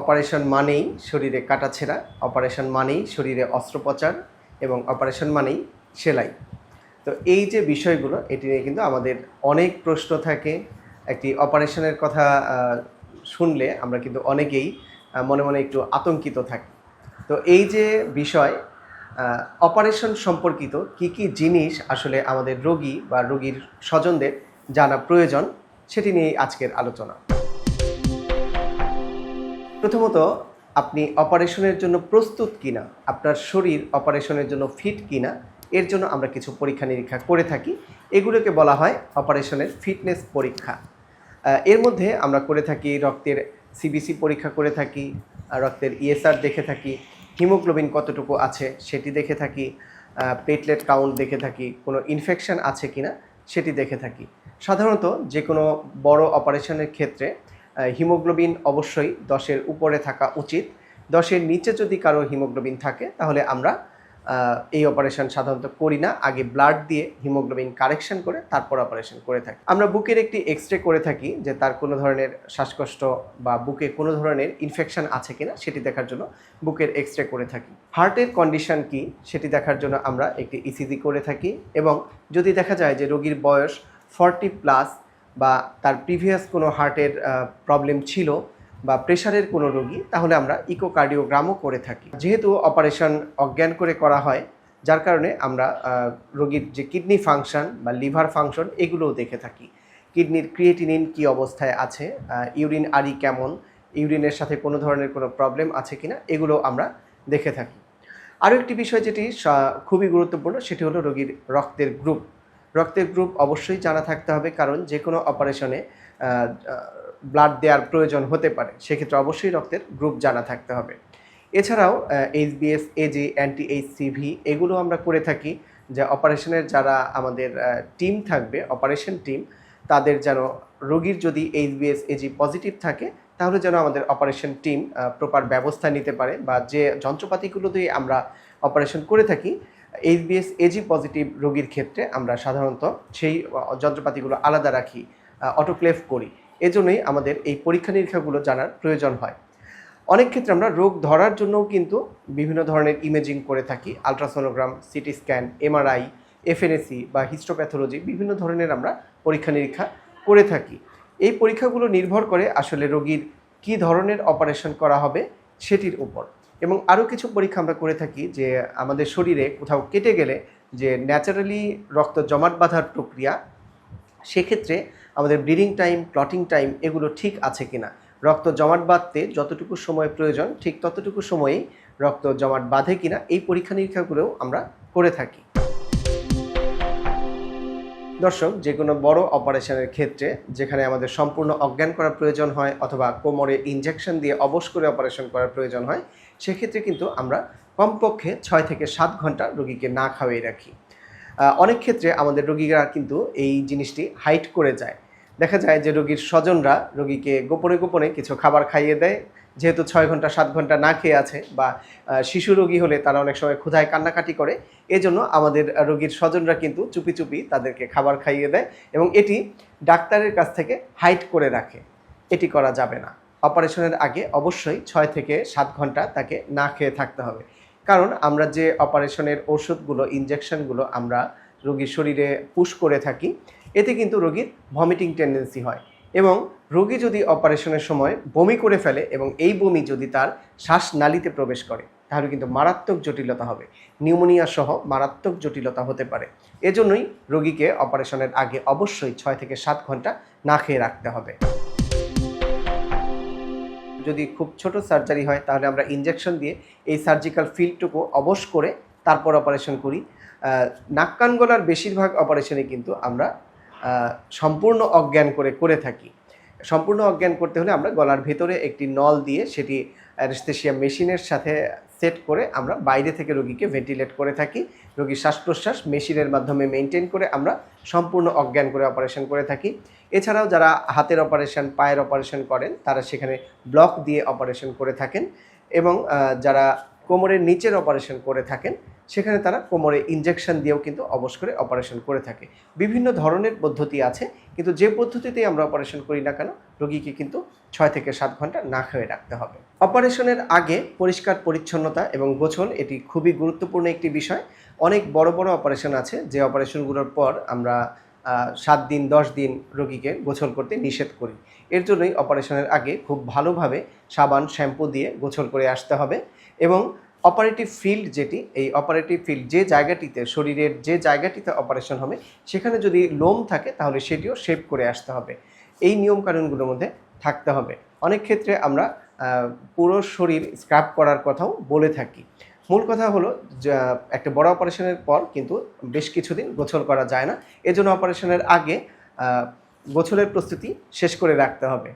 Operation মানেই শরীরে কাটাছেঁড়া operation মানেই শরীরে অস্ত্রোপচার এবং অপারেশন মানেই সেলাই। তো এই যে বিষয়গুলো, এটি নিয়ে কিন্তু আমাদের অনেক প্রশ্ন থাকে। একটি অপারেশনের কথা শুনলে আমরা কিন্তু অনেকেই মনে মনে একটু আতঙ্কিত থাকি। তো এই যে বিষয় অপারেশন সম্পর্কিত কি কি জিনিস আসলে আমাদের রোগী বা রোগীর স্বজনদের জানা প্রয়োজন, সেটি নিয়ে আজকের আলোচনা। প্রথমত, আপনি অপারেশনের জন্য প্রস্তুত কিনা, আপনার শরীর অপারেশনের জন্য ফিট কিনা, এর জন্য আমরা কিছু পরীক্ষা নিরীক্ষা করে থাকি। এগুলোকে বলা হয় অপারেশনের ফিটনেস পরীক্ষা। এর মধ্যে আমরা করে থাকি রক্তের সিবিসি পরীক্ষা করে থাকি রক্তের ইএসআর দেখে থাকি, হিমোগ্লোবিন কতটুকু আছে সেটি দেখে থাকি প্লেটলেট কাউন্ট দেখে থাকি, কোনো ইনফেকশন আছে কিনা সেটি দেখে থাকি। সাধারণত যে কোনো বড় অপারেশনের ক্ষেত্রে হিমোগ্লোবিন অবশ্যই দশের উপরে থাকা উচিত। দশের নিচে যদি কারও হিমোগ্লোবিন থাকে, তাহলে আমরা এই অপারেশন সাধারণত করি না। আগে ব্লাড দিয়ে হিমোগ্লোবিন কারেকশন করে, তারপর অপারেশন করে থাকি। আমরা বুকের একটি এক্স রে করে থাকি যে তার কোনো ধরনের শ্বাসকষ্ট বা বুকে কোনো ধরনের ইনফেকশন আছে কিনা, সেটি দেখার জন্য বুকের এক্স রে করে থাকি। হার্টের কন্ডিশন কি, সেটি দেখার জন্য আমরা একটি ইসিজি করে থাকি এবং যদি দেখা যায় যে রোগীর বয়স ফর্টি প্লাস বা তার প্রিভিয়াস কোনো হার্টের প্রবলেম ছিল বা প্রেশারের কোনো রোগী, তাহলে আমরা ইকোকার্ডিওগ্রামও করে থাকি। যেহেতু অপারেশন অজ্ঞান করে করা হয়, যার কারণে আমরা রোগীর যে কিডনি ফাংশন বা লিভার ফাংশন এগুলোও দেখে থাকি। কিডনির ক্রিয়েটিনিন কি অবস্থায় আছে ইউরিন আরি কেমন ইউরিনের সাথে কোনো ধরনের কোনো প্রবলেম আছে কিনা, এগুলো আমরা দেখে থাকি। আরও একটি বিষয় যেটি খুবই গুরুত্বপূর্ণ, সেটি হলো রোগীর রক্তের গ্রুপ রক্তের গ্রুপ অবশ্যই জানা থাকতে হবে, কারণ যে কোনো অপারেশনে ব্লাড দেওয়ার প্রয়োজন হতে পারে। সেক্ষেত্রে অবশ্যই রক্তের গ্রুপ জানা থাকতে হবে। এছাড়াও H HBS AG anti HCV এগুলো আমরা করে থাকি যে অপারেশনের যারা আমাদের টিম থাকবে অপারেশন টিম তাদের যেন রোগীর যদি এইচ এইচবিএস এজি পজিটিভ থাকে, তাহলে যেন আমাদের অপারেশন টিম প্রপার ব্যবস্থা নিতে পারে বা যে যন্ত্রপাতিগুলো দিয়ে আমরা অপারেশন করে থাকি এইচবিএস এজি পজিটিভ রোগীর ক্ষেত্রে আমরা সাধারণত সেই যন্ত্রপাতিগুলো আলাদা রাখি অটোক্লেভ করি। এজন্যই আমাদের এই পরীক্ষা নিরীক্ষাগুলো জানার প্রয়োজন হয়। অনেক ক্ষেত্রে আমরা রোগ ধরার জন্যও কিন্তু বিভিন্ন ধরনের ইমেজিং করে থাকি। Ultrasonogram CT scan MRI FNAC বা হিস্টোপ্যাথোলজি বিভিন্ন ধরনের আমরা পরীক্ষা নিরীক্ষা করে থাকি। এই পরীক্ষাগুলো নির্ভর করে আসলে রোগীর কী ধরনের অপারেশন করা হবে সেটির উপর। এবং আরও কিছু পরীক্ষা আমরা করে থাকি যে আমাদের শরীরে কোথাও কেটে গেলে যে ন্যাচারালি রক্ত জমাট বাঁধার প্রক্রিয়া, সেক্ষেত্রে আমাদের ব্লিডিং টাইম, ক্লটিং টাইম এগুলো ঠিক আছে কিনা? রক্ত জমাট বাঁধতে যতটুকু সময় প্রয়োজন, ঠিক ততটুকু সময়েই রক্ত জমাট বাঁধে কিনা এই পরীক্ষা নিরীক্ষাগুলোও আমরা করে থাকি। দর্শক, যে কোনো বড় অপারেশনের ক্ষেত্রে যেখানে আমাদের সম্পূর্ণ অজ্ঞান করার প্রয়োজন হয় অথবা কোমরে ইনজেকশন দিয়ে অবশ করে অপারেশন করার প্রয়োজন হয় সেক্ষেত্রে কিন্তু আমরা কমপক্ষে ছয় থেকে সাত ঘণ্টা রোগীকে না খাওয়াই রাখি। অনেক ক্ষেত্রে আমাদের রোগীরা কিন্তু এই জিনিসটি হাইট করে যায়। দেখা যায় যে রোগীর স্বজনরা রোগীকে গোপনে গোপনে কিছু খাবার খাইয়ে দেয়। যেহেতু ছয় ঘণ্টা, সাত ঘণ্টা না খেয়ে আছে বা শিশু রোগী হলে তারা অনেক সময় ক্ষুধায় কান্নাকাটি করে, এজন্য আমাদের রোগীর স্বজনরা কিন্তু চুপি চুপি তাদেরকে খাবার খাইয়ে দেয় এবং এটি ডাক্তারের কাছ থেকে হাইট করে রাখে। এটি করা যাবে না। অপারেশনের আগে অবশ্যই ছয় থেকে সাত ঘণ্টা তাকে না খেয়ে থাকতে হবে। কারণ আমরা যে অপারেশনের ওষুধগুলো ইনজেকশনগুলো আমরা রোগীর শরীরে পুশ করে থাকি, এতে কিন্তু রোগীর ভমিটিং টেন্ডেন্সি হয় এবং রোগী যদি অপারেশনের সময় বমি করে ফেলে এবং এই বমি যদি তার শ্বাসনালীতে প্রবেশ করে, তাহলে কিন্তু মারাত্মক জটিলতা হবে। নিউমোনিয়া সহ মারাত্মক জটিলতা হতে পারে। এজন্যই রোগীকে অপারেশনের আগে অবশ্যই ছয় থেকে সাত ঘণ্টা না খেয়ে রাখতে হবে। যদি খুব ছোট সার্জারি হয়, তাহলে আমরা ইঞ্জেকশন দিয়ে এই সার্জিক্যাল ফিল্ডটুকু অবশ করে তারপর অপারেশন করি। নাক কান গলার বেশিরভাগ অপারেশনে কিন্তু আমরা সম্পূর্ণ অজ্ঞান করে করে থাকি। সম্পূর্ণ অজ্ঞান করতে হলে আমরা গলার ভেতরে একটি নল দিয়ে সেটি অ্যানেস্থেশিয়া মেশিনের সাথে সেট করে আমরা বাইরে থেকে রোগীকে ভেন্টিলেট করে থাকি। রোগীর শ্বাস প্রশ্বাস মেশিনের মাধ্যমে মেনটেন করে আমরা সম্পূর্ণ অজ্ঞান করে অপারেশন করে থাকি। এছাড়াও যারা হাতের অপারেশন, পায়ের অপারেশন করেন, তারা সেখানে ব্লক দিয়ে অপারেশন করে থাকেন এবং যারা কোমরের নিচের অপারেশন করে থাকেন সেখানে তারা কোমরে ইনজেকশন দিয়েও কিন্তু অবশ করে অপারেশন করে থাকে। বিভিন্ন ধরনের পদ্ধতি আছে, কিন্তু যে পদ্ধতিতেই আমরা অপারেশন করি না কেন, রোগীকে কিন্তু ছয় থেকে সাত ঘণ্টা না খেয়ে রাখতে হবে। অপারেশনের আগে পরিষ্কার পরিচ্ছন্নতা এবং গোছল এটি খুবই গুরুত্বপূর্ণ একটি বিষয়। অনেক বড় বড় অপারেশন আছে, যে অপারেশনগুলোর পর আমরা সাত দিন, দশ দিন রোগীকে গোছল করতে নিষেধ করি। এর জন্যই অপারেশনের আগে খুব ভালোভাবে সাবান, শ্যাম্পু দিয়ে গোছল করে আসতে হবে এবং অপারেটিভ ফিল্ড যেটি, এই অপারেটিভ ফিল্ড যে জায়গাটিতে, শরীরের যে জায়গাটিতে অপারেশন হবে, সেখানে যদি লোম থাকে, তাহলে সেটিও শেপ করে আসতে হবে। এই নিয়মকানুনগুলোর মধ্যে থাকতে হবে। অনেক ক্ষেত্রে আমরা পুরো শরীর স্ক্রাব করার কথাও বলে থাকি। মূল কথা হলো একটা বড় অপারেশনের পর কিন্তু বেশ কিছুদিন গোছল করা যায় না। এজন্য অপারেশনের আগে গোছলের প্রস্তুতি শেষ করে রাখতে হবে।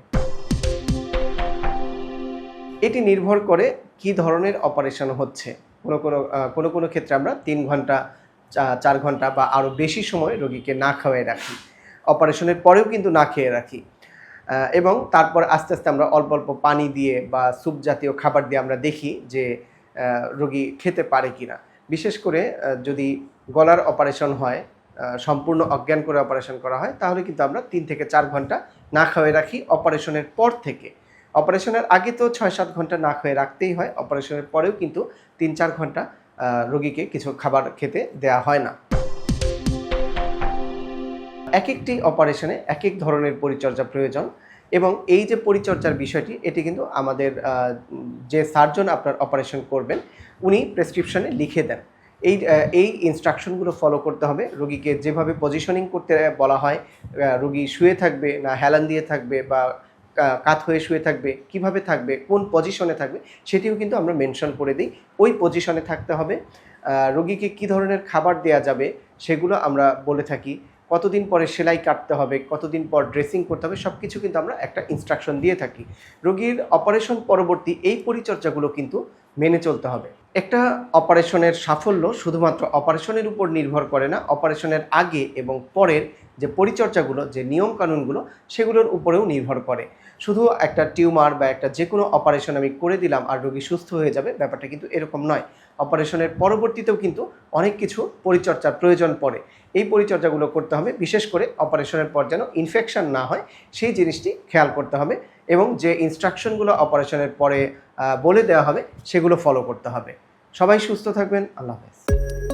এটি নির্ভর করে কি ধরনের অপারেশন হচ্ছে। কোনো কোনো কোনো কোনো ক্ষেত্রে আমরা তিন ঘণ্টা চার ঘণ্টা বা আরও বেশি সময় রোগীকে না খাওয়াই রাখি। অপারেশনের পরেও কিন্তু না খেয়ে রাখি। এবং তারপর আস্তে আস্তে আমরা অল্প অল্প পানি দিয়ে বা স্যুপ জাতীয় খাবার দিয়ে আমরা দেখি যে রোগী খেতে পারে কিনা। বিশেষ করে যদি গলার অপারেশন হয় সম্পূর্ণ অজ্ঞান করে অপারেশন করা হয়, তাহলে কিন্তু আমরা তিন থেকে চার ঘণ্টা না খাওয়াই রাখি। অপারেশনের পর থেকে অপারেশনের আগে তো ছয় সাত ঘণ্টা না খেয়ে রাখতেই হয়, অপারেশনের পরেও কিন্তু তিন চার ঘণ্টা রোগীকে কিছু খাবার খেতে দেওয়া হয় না। এক একটি অপারেশনে এক এক ধরনের পরিচর্যা প্রয়োজন এবং এই যে পরিচর্যার বিষয়টি, এটি কিন্তু আমাদের যে সার্জন আপনার অপারেশন করবেন, উনি প্রেসক্রিপশনে লিখে দেন। এই এই ইনস্ট্রাকশনগুলো ফলো করতে হবে, রোগীকে যেভাবে পজিশনিং করতে বলা হয় রোগী শুয়ে থাকবে না হেলান দিয়ে থাকবে বা কাত হয়ে শুয়ে থাকবে, কীভাবে থাকবে, কোন পজিশনে থাকবে, সেটিও কিন্তু আমরা মেনশন করে দিই। ওই পজিশনে থাকতে হবে। রোগীকে কী ধরনের খাবার দেওয়া যাবে, সেগুলো আমরা বলে থাকি। কতদিন পরে সেলাই কাটতে হবে, কতদিন পর ড্রেসিং করতে হবে সব কিছু কিন্তু আমরা একটা ইনস্ট্রাকশন দিয়ে থাকি। রোগীর অপারেশন পরবর্তী এই পরিচর্যাগুলো কিন্তু মেনে চলতে হবে। একটা অপারেশনের সাফল্য শুধুমাত্র অপারেশনের উপর নির্ভর করে না অপারেশনের আগে এবং পরের যে পরিচর্যাগুলো, যে নিয়মকানুনগুলো, সেগুলোর উপরেও নির্ভর করে। শুধু একটা টিউমার বা একটা যে কোনো অপারেশন আমি করে দিলাম আর রোগী সুস্থ হয়ে যাবে, ব্যাপারটা কিন্তু এরকম নয়। অপারেশনের পরবর্তীতেও কিন্তু অনেক কিছু পরিচর্যার প্রয়োজন পড়ে। এই পরিচর্যাগুলো করতে হবে, বিশেষ করে অপারেশনের পর যেন ইনফেকশন না হয়, সেই জিনিসটি খেয়াল করতে হবে এবং যে ইনস্ট্রাকশনগুলো অপারেশনের পরে বলে দেওয়া হবে, সেগুলো ফলো করতে হবে। সবাই সুস্থ থাকবেন, আল্লাহ হাফেজ।